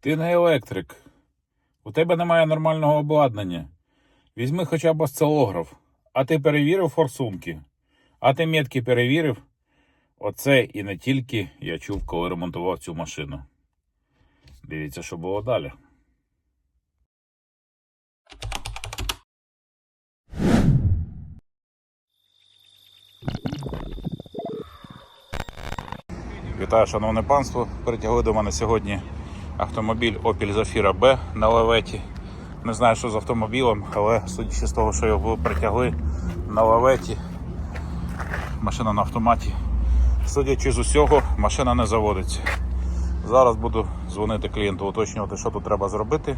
Ти не електрик. У тебе немає нормального обладнання. Візьми хоча б осцилограф. А ти перевірив форсунки? А ти метки перевірив? Оце і не тільки я чув, коли ремонтував цю машину. Дивіться, що було далі. Вітаю, шановне панство. Притягли до мене сьогодні автомобіль Opel Zafira B на лаветі. Не знаю, що з автомобілем, але судячи з того, що його притягли на лаветі, машина на автоматі. Судячи з усього, машина не заводиться. Зараз буду дзвонити клієнту, уточнювати, що тут треба зробити,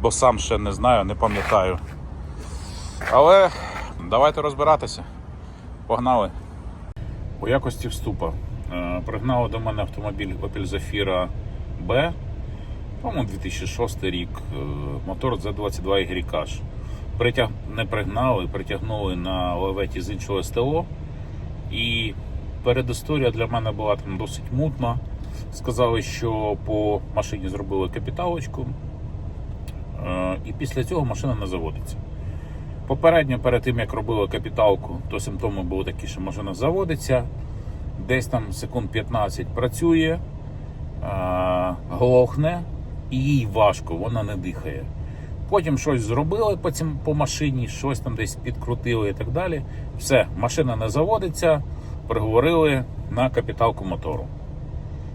бо сам ще не знаю, не пам'ятаю. Але давайте розбиратися. Погнали. У якості вступа е, пригнали до мене автомобіль Opel Zafira B, по-моєму, 2006 рік, е, мотор Z22 Y. Притяг... Не пригнали, притягнули на лаветі з іншого СТО. І передісторія для мене була там досить мутна. Сказали, що по машині зробили капіталочку, е, і після цього машина не заводиться. Попередньо, перед тим як робили капіталку, то симптоми були такі, що машина заводиться, десь там секунд 15 працює, а, глохне і їй важко, вона не дихає. Потім щось зробили по, цим, по машині, щось там десь підкрутили і так далі. Все, машина не заводиться, приговорили на капіталку мотору.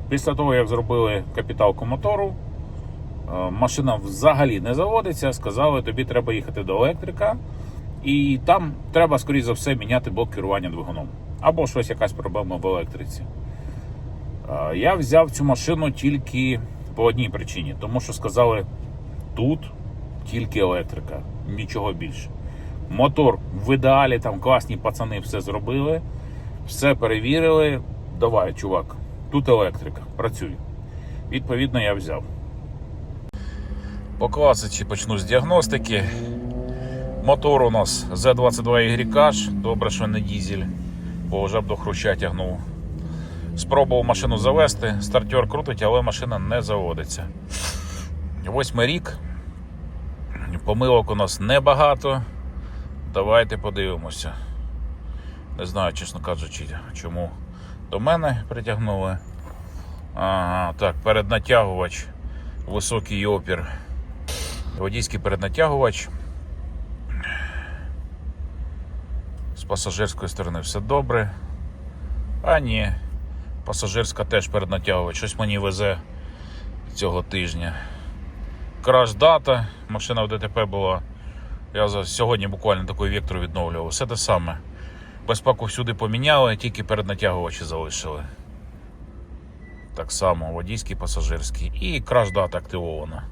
Після того, як зробили капіталку мотору, е, машина взагалі не заводиться, сказали, тобі треба їхати до електрика. І там треба, скоріш за все, міняти блок керування двигуном. Або щось якась проблема в електриці. Е, Я взяв цю машину тільки по одній причині, тому що сказали, тут тільки електрика, нічого більше. Мотор в ідеалі, там класні пацани все зробили, все перевірили. Давай, чувак, тут електрика, працюй. Відповідно, я взяв. По класиці почну з діагностики. Мотор у нас Z22Y, добре, що не дізель, бо вже б до хруща тягнув. Спробував машину завести, стартер крутить, але машина не заводиться. Восьмий рік. Помилок у нас небагато. Давайте подивимося. Не знаю, чесно кажучи, чому до мене притягнули. Ага, так, переднатягувач, високий опір. Водійський переднатягувач. З пасажирської сторони все добре. А ні, пасажирська теж переднатягувач. Щось мені везе цього тижня. Краш дата, машина в ДТП була. Я сьогодні буквально такий вектор відновлював. Все те саме. Безпеку всюди поміняли, тільки переднатягувачі залишили. Так само, водійський, пасажирський. І краш дата активована.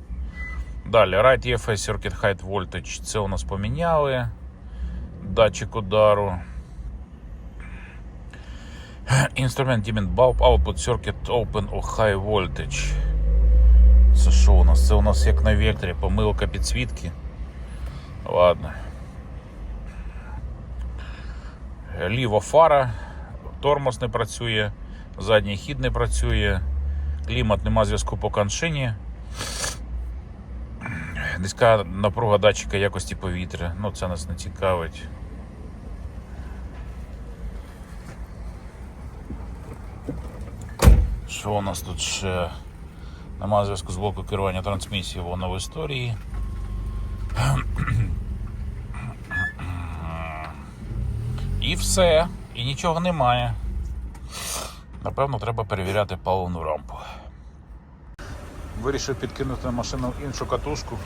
Далі, Right EFS Circuit Height Voltage. Це у нас поміняли. Датчик удару. Інструмент Dimming Bulb Output Circuit Open or High Voltage. Це що у нас? Це у нас як на векторі, помилка підсвітки. Ладно. Ліва фара, тормоз не працює, задній хід не працює, клімат нема зв'язку по коншині. Низька напруга датчика якості повітря. Ну, це нас не цікавить. Що у нас тут ще? Нема зв'язку з блоку керування трансмісії, воно в історії. І все, і нічого немає. Напевно, треба перевіряти паливну рампу. Вирішив підкинути на машину іншу катушку.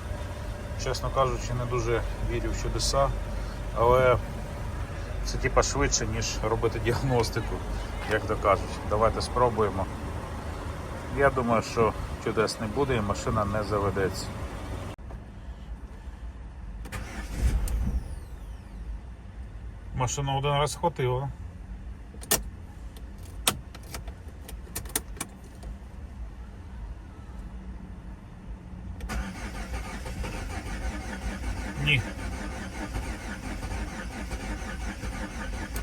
Чесно кажучи, не дуже вірю в чудеса, але це типа швидше, ніж робити діагностику, як то кажуть. Давайте спробуємо. Я думаю, що чудес не буде і машина не заведеться. Машина один раз хватило. Ні.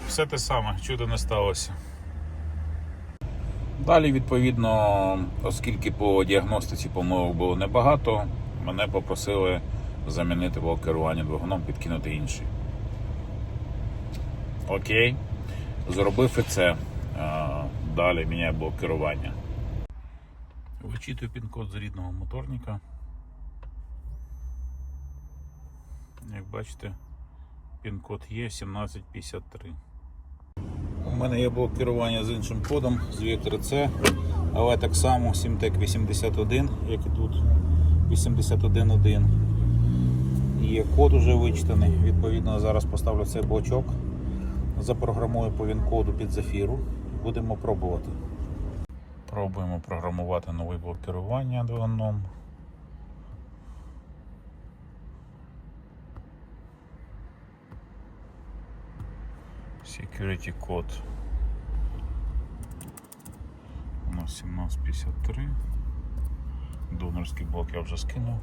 Все те саме, чудо не сталося. Далі, відповідно, оскільки по діагностиці помилок було небагато, мене попросили замінити блок керування двигуном, підкинути інший. Окей, зробив і це. Далі міняю блок керування. Вичитую пін-код з рідного моторника. Як бачите, пін-код є 1753. Мене є блок керування з іншим кодом, з Vector C, але так само Simtec 81, як і тут 81.1. І код вже вичитаний. Відповідно, зараз поставлю цей блочок, запрограмую по він-коду під зафіру. Будемо пробувати. Пробуємо програмувати новий блок керування двигуном. Security код у нас 1753. Донорський блок я вже скинув.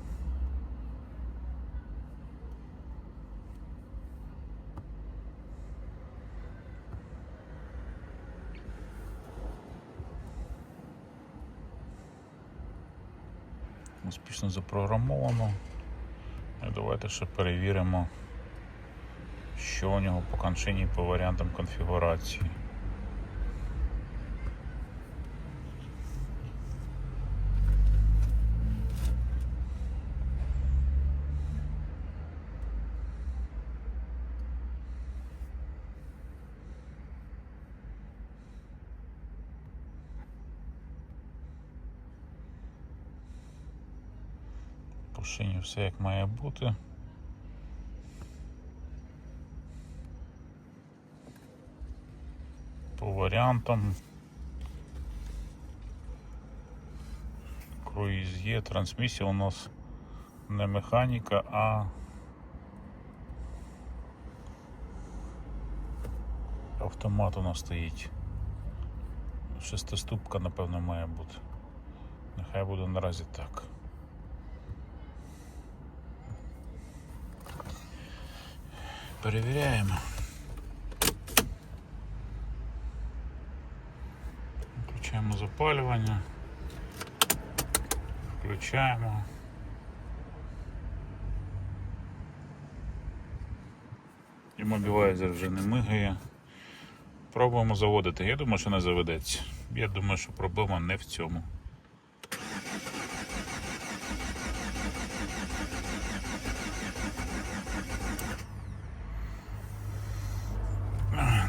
Успішно запрограмовано. Давайте ще перевіримо, що у нього по кончині по варіантам конфігурації. По все як має бути. По варіантам. Круїз є, трансмісія у нас не механіка, а автомат у нас стоїть. Шестиступка, напевно, має бути. Нехай буде наразі так. Перевіряємо. Включаємо запалювання. Включаємо. Іммобілайзер вже не мигає. Пробуємо заводити. Я думаю, що не заведеться. Я думаю, що проблема не в цьому.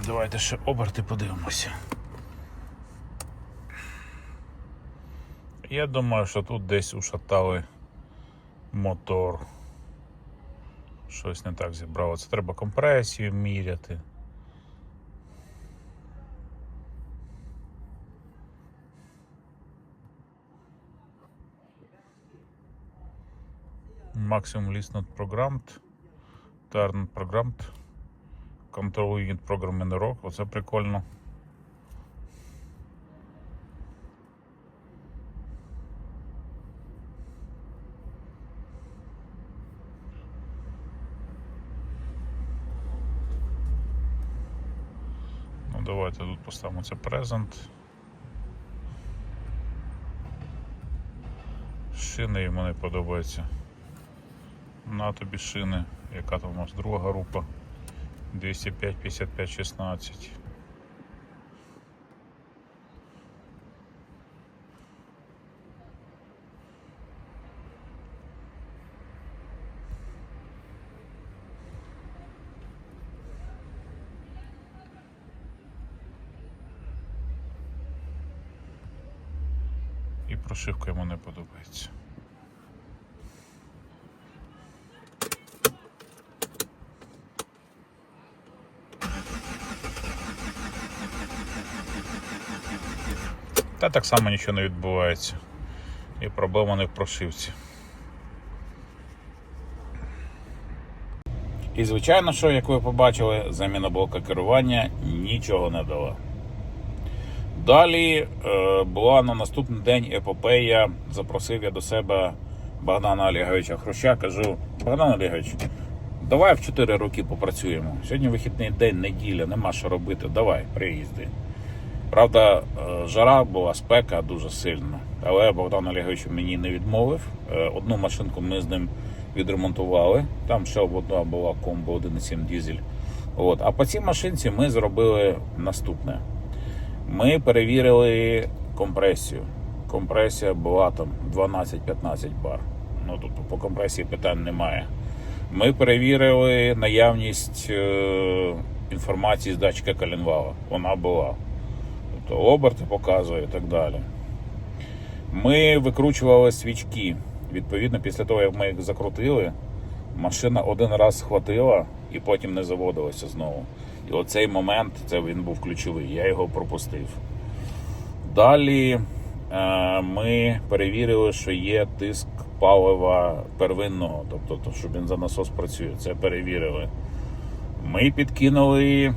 Давайте ще оберти подивимося. Я думаю, що тут десь ушатали мотор. Щось не так зібрало. Це треба компресію міряти. List not programmed. Turn programmed. Control unit program in rock. Оце прикольно. Давайте тут поставимо це презент. Шини йому не подобаються. На тобі шини, яка там у нас друга група. 205, 55, 16. Прошивка йому не подобається. Та так само нічого не відбувається. І проблема не в прошивці. І звичайно, що, як ви побачили, заміна блока керування нічого не дала. Далі е, була на наступний день епопея. Запросив я до себе Богдана Олеговича Хруща. Кажу: Богдан Олегович, давай в 4 роки попрацюємо. Сьогодні вихідний день, неділя, нема що робити. Давай, приїзди. Правда, е, жара була спека дуже сильна, але Богдан Олегович мені не відмовив. Е, Одну машинку ми з ним відремонтували. Там ще одна була комбо 1.7 дізель. От. А по цій машинці ми зробили наступне. Ми перевірили компресію. Компресія була там 12-15 бар. Ну тобто по компресії питань немає. Ми перевірили наявність е, інформації з датчика коленвала. Вона була. Тобто оберти показує і так далі. Ми викручували свічки. Відповідно, після того, як ми їх закрутили, машина один раз схватила і потім не заводилася знову. І оцей момент, це він був ключовий, я його пропустив. Далі е, ми перевірили, що є тиск палива первинного, тобто, то, що бензонасос працює. Це перевірили. Ми підкинули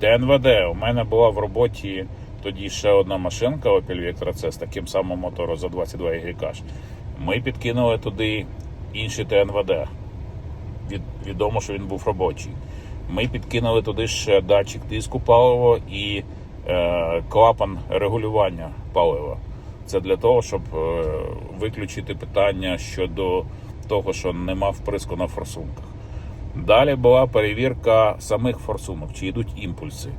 ТНВД. У мене була в роботі тоді ще одна машинка Opel Vectra C з таким самим мотором за 22 YH. Ми підкинули туди інший ТНВД. Від, відомо, що він був робочий. Ми підкинули туди ще датчик тиску палива і е, клапан регулювання палива. Це для того, щоб е, виключити питання щодо того, що нема вприску на форсунках. Далі була перевірка самих форсунок, чи йдуть імпульси.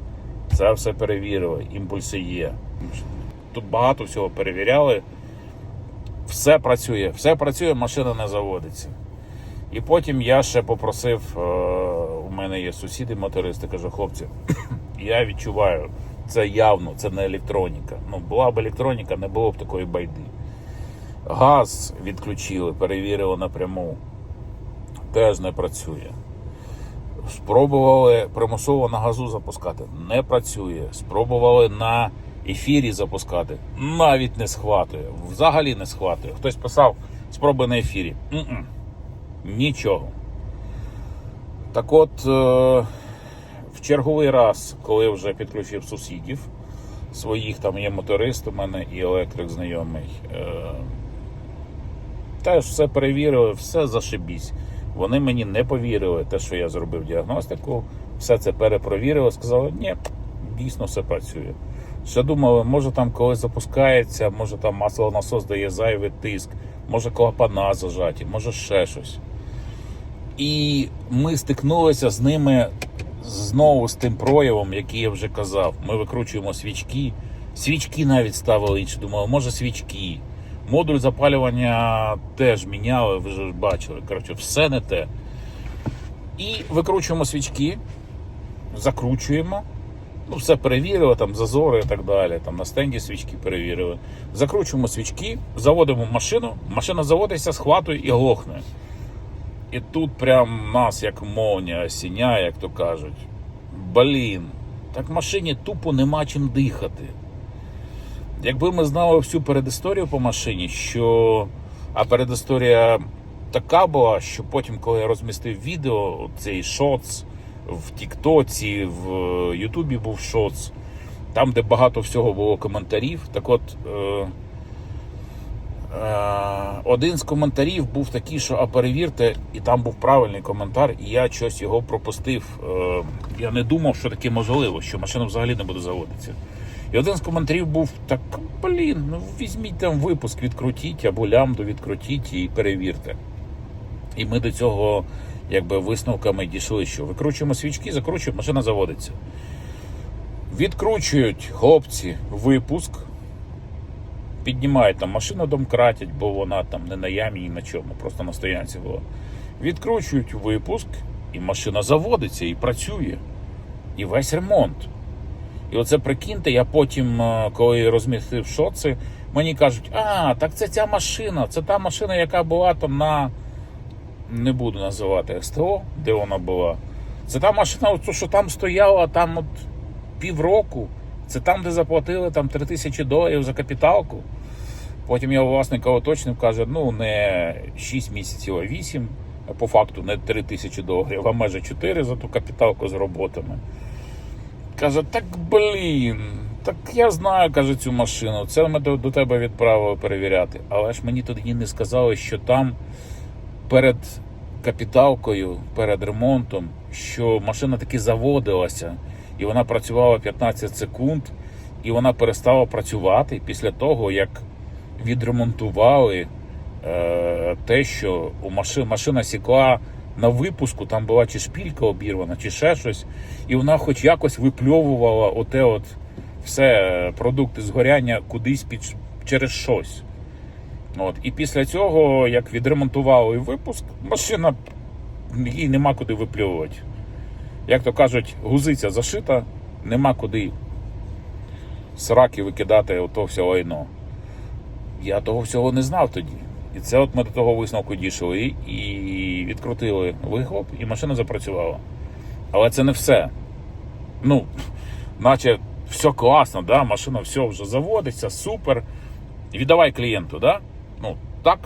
Це все перевірили, імпульси є. Тут багато всього перевіряли. Все працює, все працює, машина не заводиться. І потім я ще попросив, е, у мене є сусіди мотористи, кажу, хлопці, я відчуваю, це явно, це не електроніка. Ну, була б електроніка, не було б такої байди. Газ відключили, перевірили напряму. Теж не працює. Спробували примусово на газу запускати. Не працює. Спробували на ефірі запускати. Навіть не схватує. Взагалі не схватує. Хтось писав, спробуй на ефірі. М-м. Нічого. Так от, е, в черговий раз, коли вже підключив сусідів своїх, там є моторист у мене і електрик знайомий. Е, теж все перевірили, все зашибісь. Вони мені не повірили, те, що я зробив діагностику, все це перепровірили, сказали, ні, дійсно все працює. Ще думали, може там коли запускається, може там маслонасос дає зайвий тиск, може клапана зажаті, може ще щось. І ми стикнулися з ними знову з тим проявом, який я вже казав. Ми викручуємо свічки. Свічки навіть ставили інші. Думали, може свічки. Модуль запалювання теж міняли, ви ж бачили. Коротше, все не те. І викручуємо свічки, закручуємо. Ну, все перевірили, там зазори і так далі. Там на стенді свічки перевірили. Закручуємо свічки, заводимо машину, машина заводиться, схватує і глохне. І тут прям нас як молнія осіняє, як то кажуть. Блін, так машині тупо нема чим дихати. Якби ми знали всю передісторію по машині, що. А передісторія така була, що потім, коли я розмістив відео, цей шоц в Тіктоці, в Ютубі був шоц, там, де багато всього було коментарів. Так от. Е- Е, Один з коментарів був такий, що а перевірте, і там був правильний коментар, і я щось його пропустив. Е, Я не думав, що таке можливо, що машина взагалі не буде заводитися. І один з коментарів був так: блін, ну візьміть там випуск, відкрутіть або лямду відкрутіть і перевірте. І ми до цього якби висновками дійшли, що викручуємо свічки, закручуємо, машина заводиться. Відкручують хлопці випуск піднімають там машину домкратять, бо вона там не на ямі ні на чому, просто на стоянці була. Відкручують випуск, і машина заводиться і працює. І весь ремонт. І оце прикиньте, я потім, е, коли розмістив шоци, мені кажуть, а, так це ця машина, це та машина, яка була там на. Не буду називати СТО, де вона була. Це та машина, що там стояла там от півроку. Це там, де заплатили там 3 тисячі доларів за капіталку. Потім у власника уточнив, каже, ну не 6 місяців, а 8. А по факту не 3 тисячі доларів, а майже 4 за ту капіталку з роботами. Каже, так блін, так я знаю, каже, цю машину. Це ми до, до тебе відправили перевіряти. Але ж мені тоді не сказали, що там перед капіталкою, перед ремонтом, що машина таки заводилася, і вона працювала 15 секунд. і вона перестала працювати після того, як відремонтували е, те, що у машина, машина сікла на випуску, там була чи шпілька обірвана, чи ще щось, і вона хоч якось випльовувала оте от все е, продукти згоряння кудись під, через щось. От. І після цього, як відремонтували випуск, машина їй нема куди випльовувати. Як то кажуть, гузиця зашита, нема куди сраки викидати ото все лайно. Я того всього не знав тоді. І це от ми до того висновку дійшли і відкрутили вихлоп, і машина запрацювала. Але це не все. Ну, наче все класно, да? машина все вже заводиться, супер. Віддавай клієнту, да? Ну, так?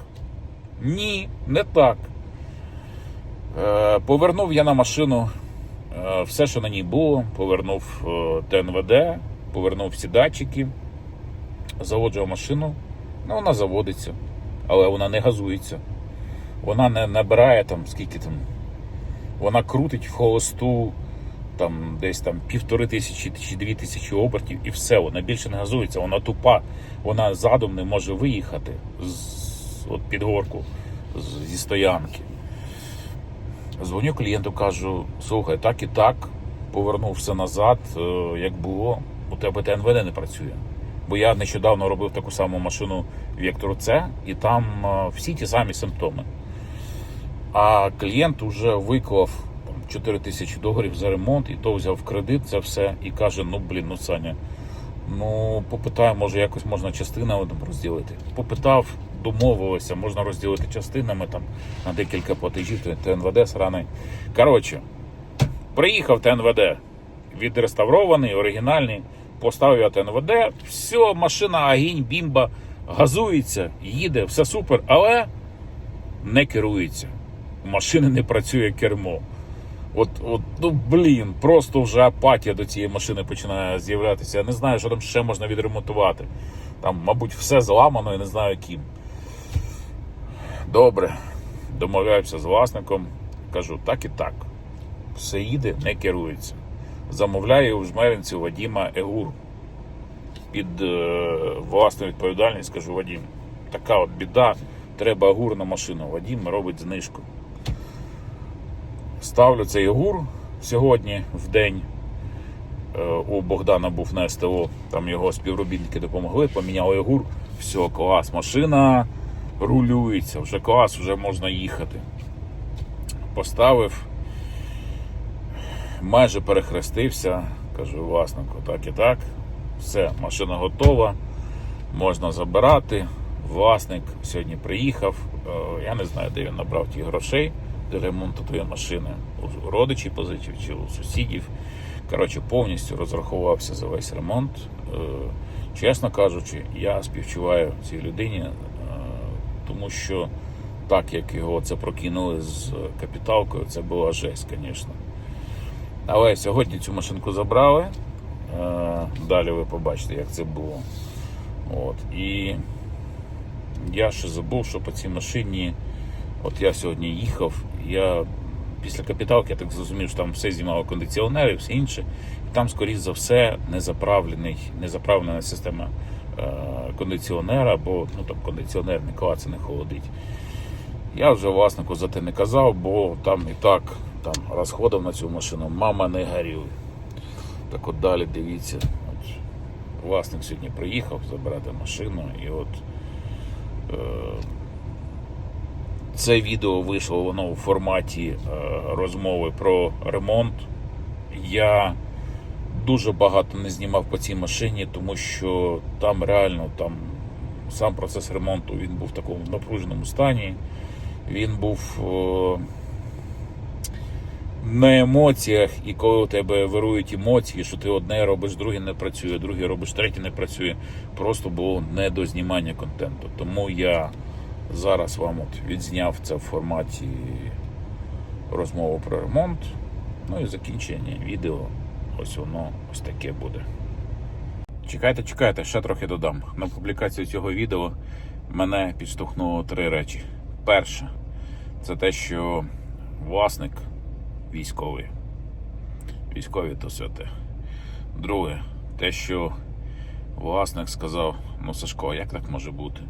Ні, не так. Е, повернув я на машину все, що на ній було. Повернув е, ТНВД, повернув всі датчики, заводжував машину. Ну, вона заводиться, але вона не газується. Вона не набирає там скільки там. Вона крутить в холосту там десь там півтори тисячі чи дві тисячі обертів, і все, вона більше не газується, вона тупа, вона задом не може виїхати з от під горку з- зі стоянки. Дзвоню клієнту, кажу: слухай, так і так, повернув все назад, е, як було. У тебе ТНВД не працює. Бо я нещодавно робив таку саму машину Вектор С, і там е, всі ті самі симптоми. А клієнт вже виклав 4 тисячі доларів за ремонт, і то взяв кредит це все і каже: ну блін, ну Саня, ну попитаю, може якось можна частинами розділити. Попитав, домовилися, можна розділити частинами там на декілька платежів, ТНВД сраний. Коротше, приїхав ТНВД, відреставрований, оригінальний, поставив я ТНВД, все, машина, агінь, бімба, газується, їде, все супер, але не керується. У машини не працює кермо. От, от, ну блін, просто вже апатія до цієї машини починає з'являтися. Я не знаю, що там ще можна відремонтувати. Там, мабуть, все зламано, я не знаю ким. Добре, домовляюся з власником, кажу, так і так. Все їде, не керується. Замовляю у жмеринці Вадіма Егур. Під е, власну відповідальність кажу, Вадім, така от біда, треба агур на машину. Вадім робить знижку. Ставлю цей агур сьогодні в день. Е, У Богдана був на СТО, там його співробітники допомогли, поміняли агур. Все, клас, машина рулюється, вже клас, вже можна їхати. Поставив, майже перехрестився, кажу власнику, так і так. Все, машина готова, можна забирати. Власник сьогодні приїхав. Е, Я не знаю, де він набрав ті грошей для ремонту тої машини. У родичів позичив чи у сусідів. Коротше, повністю розрахувався за весь ремонт. Е, Чесно кажучи, я співчуваю цій людині, тому що так як його це прокинули з капіталкою, це була жесть, звісно. Але сьогодні цю машинку забрали. Е, Далі ви побачите, як це було. От. І я ще забув, що по цій машині, от я сьогодні їхав, я після капіталки, я так зрозумів, що там все знімало кондиціонери, все інше. І там, скоріш за все, незаправлений, незаправлена система е, кондиціонера, бо ну, там кондиціонер не клаце, не холодить. Я вже власнику за те не казав, бо там і так там розходив на цю машину, мама не горюй. Так от далі дивіться. От, власник сьогодні приїхав забирати машину, і от е, це відео вийшло воно у форматі е, розмови про ремонт. Я дуже багато не знімав по цій машині, тому що там реально там сам процес ремонту він був в такому напруженому стані. Він був. Е, на емоціях, і коли у тебе вирують емоції, що ти одне робиш, друге не працює, друге робиш, третє не працює, просто було не до знімання контенту. Тому я зараз вам от відзняв це в форматі розмови про ремонт. Ну і закінчення відео. Ось воно ось таке буде. Чекайте, чекайте, ще трохи додам. На публікацію цього відео мене підштовхнуло три речі. Перше, це те, що власник військовий. Військові то все те. Друге, те, що Власник сказав: ну Сашко, як так може бути?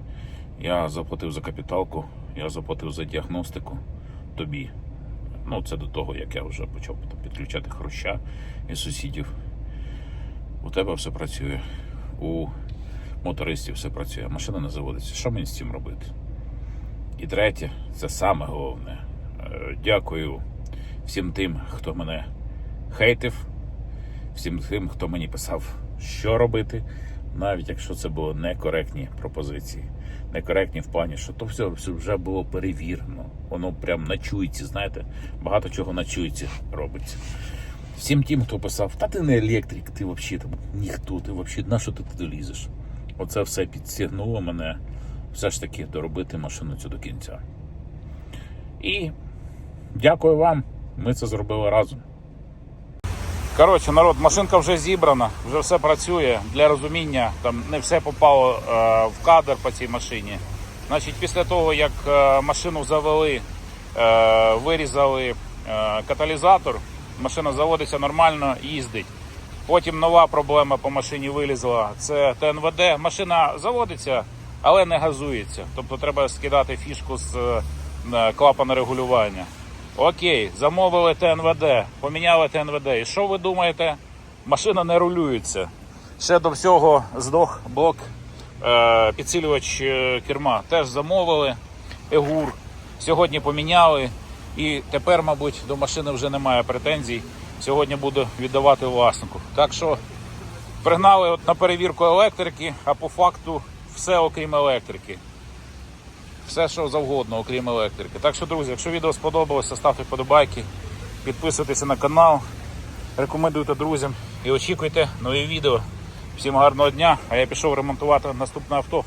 Я заплатив за капіталку, я заплатив за діагностику тобі. Ну, це до того, як я вже почав підключати хруща і сусідів. У тебе все працює, у мотористів все працює, машина не заводиться. Що мені з цим робити? І третє, це саме головне. Е, Дякую всім тим, хто мене хейтив, всім тим, хто мені писав, що робити, навіть якщо це були некоректні пропозиції. Некоректні в плані, що то все, все вже було перевірено. Воно прям на чуйці, знаєте, багато чого на чуйці робиться. Всім тим, хто писав, та ти не електрик, ти взагалі там ніхто, ти взагалі на що ти туди лізеш? Оце все підстягнуло мене все ж таки доробити машину цю до кінця. І дякую вам, ми це зробили разом. Коротше, народ, машинка вже зібрана, вже все працює. Для розуміння, там не все попало е, в кадр по цій машині. Значить, після того, як е, машину завели, е, вирізали е, каталізатор, машина заводиться нормально, їздить. Потім нова проблема по машині вилізла. Це ТНВД. Машина заводиться, але не газується. Тобто треба скидати фішку з е, клапана регулювання. Окей, замовили ТНВД, поміняли ТНВД. І що ви думаєте? Машина не рулюється. Ще до всього здох блок е, підсилювач е, керма. Теж замовили Егур. Сьогодні поміняли. І тепер, мабуть, до машини вже немає претензій. Сьогодні буду віддавати власнику. Так що пригнали от на перевірку електрики, а по факту все окрім електрики. Все, що завгодно, окрім електрики. Так що, друзі, якщо відео сподобалося, ставте вподобайки, підписуйтесь на канал, рекомендуйте друзям і очікуйте нові відео. Всім гарного дня, а я пішов ремонтувати наступне авто.